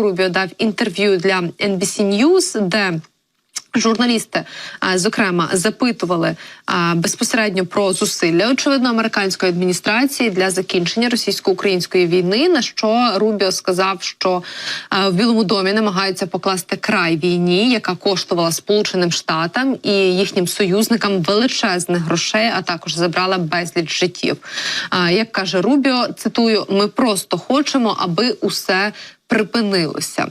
Марко Рубіо дав інтерв'ю для NBC News, де Журналісти, зокрема, запитували безпосередньо про зусилля очевидно американської адміністрації для закінчення російсько-української війни. На що Рубіо сказав, що в Білому домі намагаються покласти край війні, яка коштувала Сполученим Штатам і їхнім союзникам величезних грошей, а також забрала безліч життів. Як каже Рубіо, цитую: ми просто хочемо, аби усе припинилося.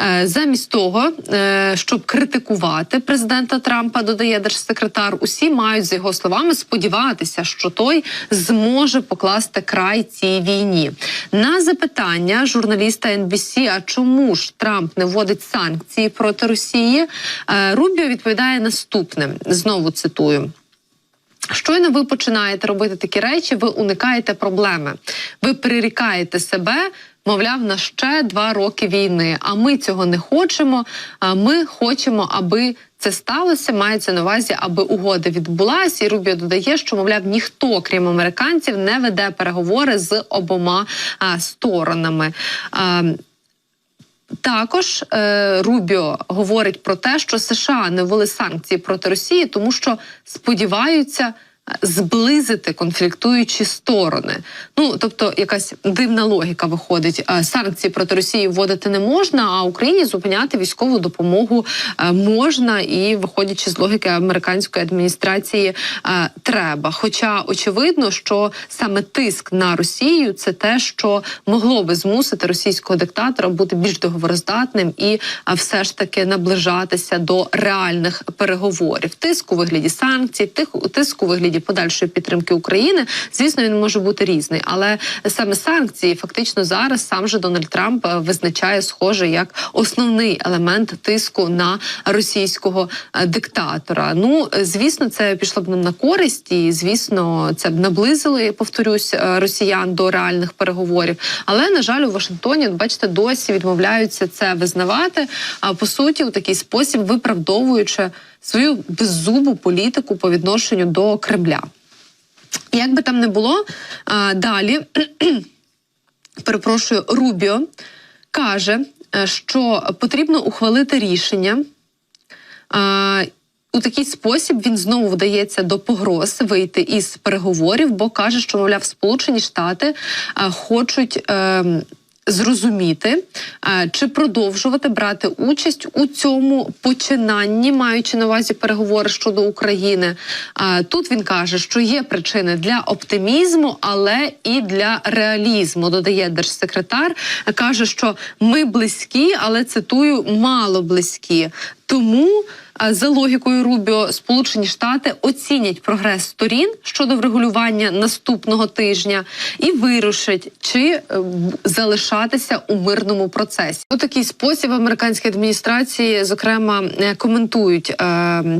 Е, Замість того, е, щоб критикувати президента Трампа, додає держсекретар, усі мають за його словами сподіватися, що той зможе покласти край цій війні. На запитання журналіста NBC, а чому ж Трамп не вводить санкції проти Росії? е, Рубіо відповідає наступним. Знову цитую. Щойно ви починаєте робити такі речі, ви уникаєте проблеми. Ви прирікаєте себе, мовляв, на ще два роки війни. А ми цього не хочемо. Ми хочемо, аби це сталося. Мається на увазі, аби угода відбулася. І Рубіо додає, що мовляв, ніхто, крім американців, не веде переговори з обома сторонами. Також е, Рубіо говорить про те, що США не ввели санкції проти Росії, тому що сподіваються зблизити конфліктуючі сторони. Ну тобто, якась дивна логіка виходить. Е, Санкції проти Росії вводити не можна, а Україні зупиняти військову допомогу е, можна, і виходячи з логіки американської адміністрації, е, треба. Хоча очевидно, що саме тиск на Росію це те, що могло би змусити російського диктатора бути більш договороздатним і все ж таки наближатися до реальних переговорів. Тиск у вигляді санкцій, тиск у вигляді подальшої підтримки України. Звісно, він може бути різний, але саме санкції фактично зараз сам же Дональд Трамп е, визначає схоже як основний елемент тиску на російського е, диктатора. Ну звісно, це пішло б нам на користь, і звісно, це б наблизило, я повторюсь, е, росіян до реальних переговорів. Але на жаль, у Вашингтоні, бачите, досі відмовляються це визнавати. А по суті, у такий спосіб виправдовуючи свою беззубу політику по відношенню до Кремля. Як би там не було, далі перепрошую, Рубіо каже, е, що потрібно ухвалити рішення. У такий спосіб він знову вдається до погроз вийти із переговорів, бо каже, що мовляв, Сполучені Штати хочуть. Зрозуміти, е, чи продовжувати брати участь у цьому починанні, маючи на увазі переговори щодо України. Е, Тут він каже, що є причини для оптимізму, але і для реалізму. Додає держсекретар. Каже, що ми близькі, але цитую мало близькі. Тому за логікою Рубіо, Сполучені Штати оцінять прогрес сторін щодо врегулювання наступного тижня і вирушать, чи е, залишатися у мирному процесі. У такий спосіб американські адміністрації, зокрема, е, коментують е,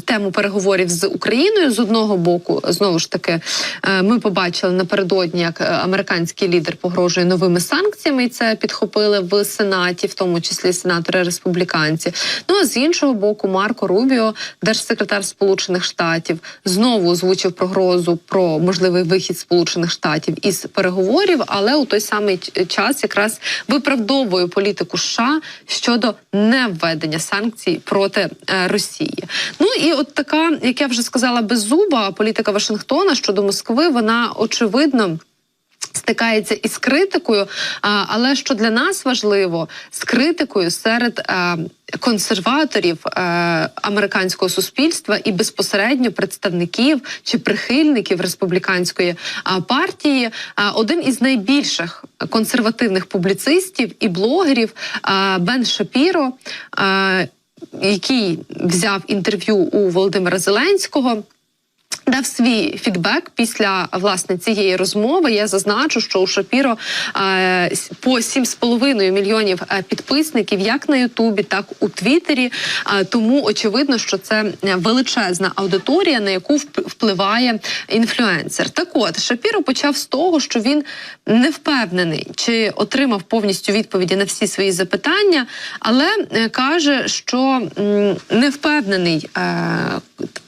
тему переговорів з Україною. З одного боку, знову ж таки, е, ми побачили напередодні, як е, американський лідер погрожує новими санкціями, і це підхопили в сенаті, в тому числі сенатори республіканці. Ну а з іншого боку, Марко Рубіо, держсекретар Сполучених Штатів, знову озвучив прогрозу про можливий вихід Сполучених Штатів із переговорів, але у той самий час якраз виправдовує політику США щодо невведення санкцій проти е, Росії. Ну і от така, як я вже сказала, беззуба політика Вашингтона щодо Москви, вона очевидно. Стикається із критикою, але що для нас важливо, з критикою серед консерваторів е, американського суспільства і безпосередньо представників чи прихильників республіканської партії. Один із найбільших консервативних публіцистів і блогерів Бен Шапіро, який взяв інтерв'ю у Володимира Зеленського. Дав свій фідбек після власне цієї розмови. Я зазначу, що у Шапіро е, по 7,5 мільйонів е, підписників, як на Ютубі, так у Твіттері. Е, тому очевидно, що це величезна аудиторія, на яку вп- впливає інфлюенсер. Так от Шапіро почав з того, що він не впевнений, чи отримав повністю відповіді на всі свої запитання, але каже, що не впевнений,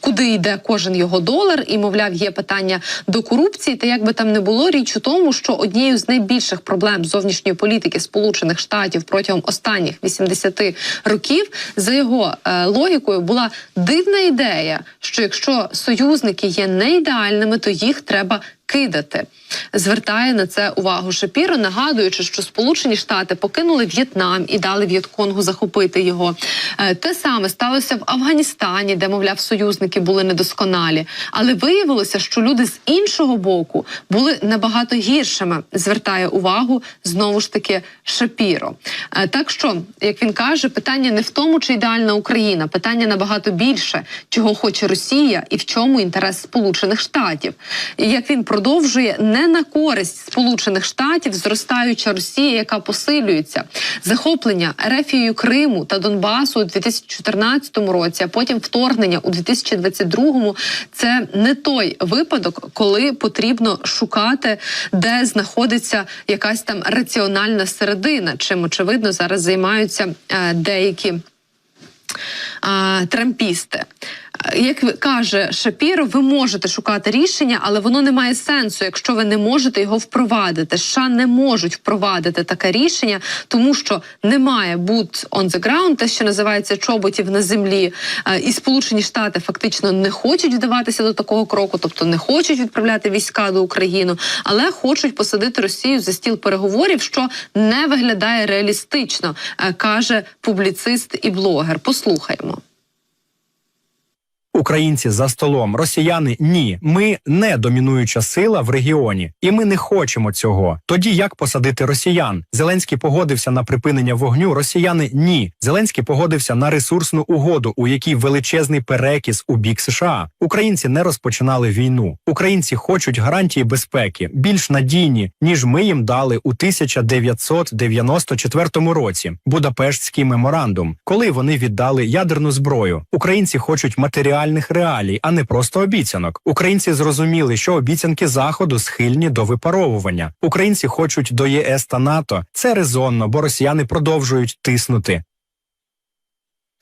куди йде кожен його долар, і мовляв, є питання до корупції. Та як би там не було, річ у тому, що однією з найбільших проблем зовнішньої політики Сполучених Штатів протягом останніх 80 років за його е, логікою була дивна ідея, що якщо союзники є не ідеальними, то їх треба кидати. Звертає на це увагу Шапіро, нагадуючи, що Сполучені Штати покинули В'єтнам і дали В'єтконгу захопити його. Е, Те саме сталося в Афганістані, де, мовляв, союзники були недосконалі. Але виявилося, що люди з іншого боку були набагато гіршими. Звертає увагу знову ж таки Шапіро. Е, Так що, як він каже, питання не в тому, чи ідеальна Україна, питання набагато більше, чого хоче Росія і в чому інтерес Сполучених Штатів. І як він продовжує не на користь Сполучених Штатів, зростаюча Росія, яка посилюється, захоплення Ерефією Криму та Донбасу у 2014 році, а потім вторгнення у 2022 – Це не той випадок, коли потрібно шукати, де знаходиться якась там раціональна середина, чим очевидно зараз займаються е, деякі а, трампісти. Як каже Шапіро, ви можете шукати рішення, але воно не має сенсу, якщо ви не можете його впровадити. США не можуть впровадити таке рішення, тому що немає boot on the ground, те, що називається чоботів на землі. Е, І Сполучені Штати фактично не хочуть вдаватися до такого кроку, тобто не хочуть відправляти війська до України, але хочуть посадити Росію за стіл переговорів, що не виглядає реалістично, е, каже публіцист і блогер. Послухаємо. Українці за столом, росіяни ні. Ми не домінуюча сила в регіоні, і ми не хочемо цього. Тоді як посадити росіян? Зеленський погодився на припинення вогню. Росіяни ні. Зеленський погодився на ресурсну угоду, у якій величезний перекіс у бік США. Українці не розпочинали війну. Українці хочуть гарантії безпеки, більш надійні ніж ми їм дали у 1994 році. Будапештський меморандум, коли вони віддали ядерну зброю. Українці хочуть матеріальних реалій, а не просто обіцянок. Українці зрозуміли, що обіцянки заходу схильні до випаровування. Українці хочуть до ЄС та НАТО. Це резонно, бо росіяни продовжують тиснути.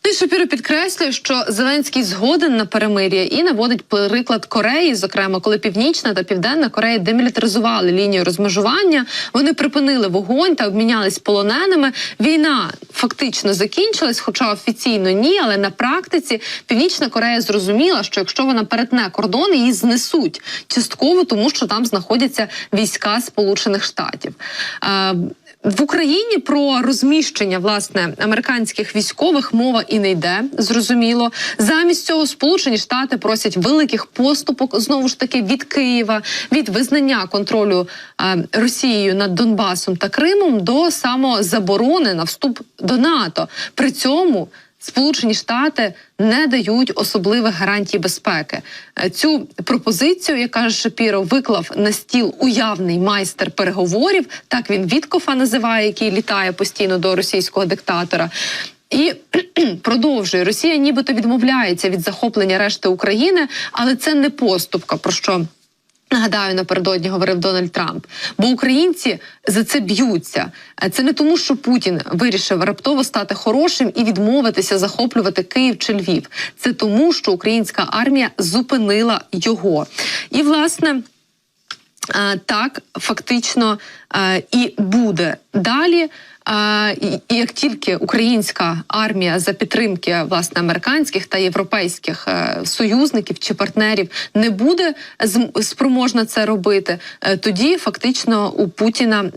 Ну і Шапіро підкреслює, що Зеленський згоден на перемир'я і наводить приклад Кореї, зокрема, коли Північна та Південна Корея демілітаризували лінію розмежування. Вони припинили вогонь та обмінялись полоненими. Війна фактично закінчилась, хоча офіційно ні, але на практиці Північна Корея зрозуміла, що якщо вона перетне кордон, її знесуть частково, тому що там знаходяться війська Сполучених Штатів. В Україні про розміщення власне американських військових мова і не йде. Зрозуміло. Замість цього Сполучені Штати просять великих поступок знову ж таки від Києва, від визнання контролю е, Росією над Донбасом та Кримом до самозаборони на вступ до НАТО. При цьому Сполучені Штати не дають особливих гарантій безпеки. Е, Цю пропозицію, як каже Шапіро, виклав на стіл уявний майстер переговорів. Так він Віткофа називає, який літає постійно до російського диктатора. І продовжує Росія, нібито відмовляється від захоплення решти України, але це не поступка. Про що Нагадаю, напередодні говорив Дональд Трамп, бо українці за це б'ються. Це не тому, що Путін вирішив раптово стати хорошим і відмовитися захоплювати Київ чи Львів. Це тому, що українська армія зупинила його. І власне. Так, фактично і буде далі. І, як тільки українська армія за підтримки власне американських та європейських е, союзників чи партнерів не буде спроможна це робити, е, тоді фактично у Путіна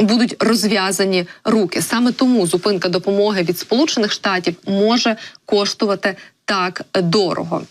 будуть розв'язані руки. Саме тому зупинка допомоги від Сполучених Штатів може коштувати так дорого.